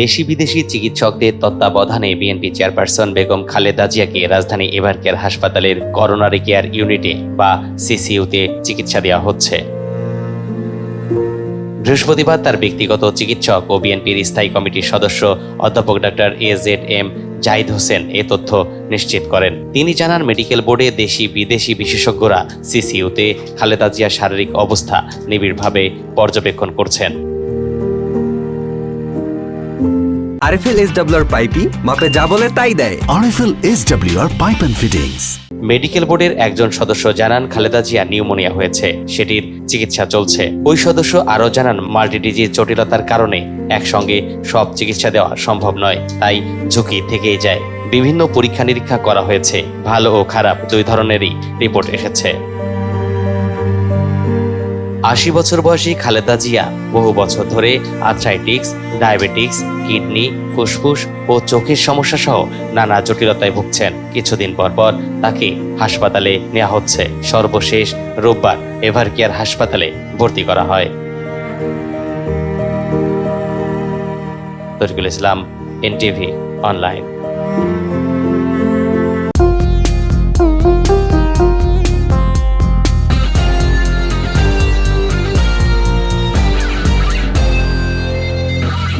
দেশি বিদেশি চিকিৎসকদের তত্ত্বাবধানে বিএনপি চেয়ারপারসন বেগম খালেদা জিয়াকে রাজধানী এভার কেয়ার হাসপাতালের করোনারি কেয়ার ইউনিটে বা সিসিইউতে চিকিৎসা দেওয়া হচ্ছে। বৃহস্পতিবার তার ব্যক্তিগত চিকিৎসক ও বিএনপির স্থায়ী কমিটির সদস্য অধ্যাপক doctor A Z M Zahid Hossain এ তথ্য নিশ্চিত করেন। তিনি জানান, মেডিকেল বোর্ডে দেশি বিদেশি বিশেষজ্ঞরা সিসিইউতে খালেদা জিয়ার শারীরিক অবস্থা নিবিড়ভাবে পর্যবেক্ষণ করছেন। আরএফএল এস ডাব্লিউআর পাইপি মাপে যা বলে তাই দেয়। RFL SWR Pipe and Fittings. Medical বোর্ডের একজন সদস্য জানান খালেদা জিয়া নিউমোনিয়া হয়েছে। সেটির চিকিৎসা চলছে। ওই সদস্য আরও জানান মাল্টিডিজির জটিলতার কারণে একসঙ্গে সব চিকিৎসা দেওয়া সম্ভব নয় তাই ঝুঁকি থেকেই যায়। বিভিন্ন পরীক্ষা নিরীক্ষা করা হয়েছে। ভালো ও খারাপ দুই ধরনেরই রিপোর্ট এসেছে। আশি বছর বয়সী খালেদা জিয়া বহু বছর ধরে আর্থ্রাইটিক্স ডায়াবেটিক্স কিডনি ফুসফুস ও চোখের সমস্যা সহ নানা জটিলতায় ভুগছেন। কিছুদিন পর পর তাকে হাসপাতালে নেওয়া হচ্ছে। সর্বশেষ রোববার এভার কেয়ার হাসপাতালে ভর্তি করা হয়। তরিকুল ইসলাম, এনটিভি অনলাইন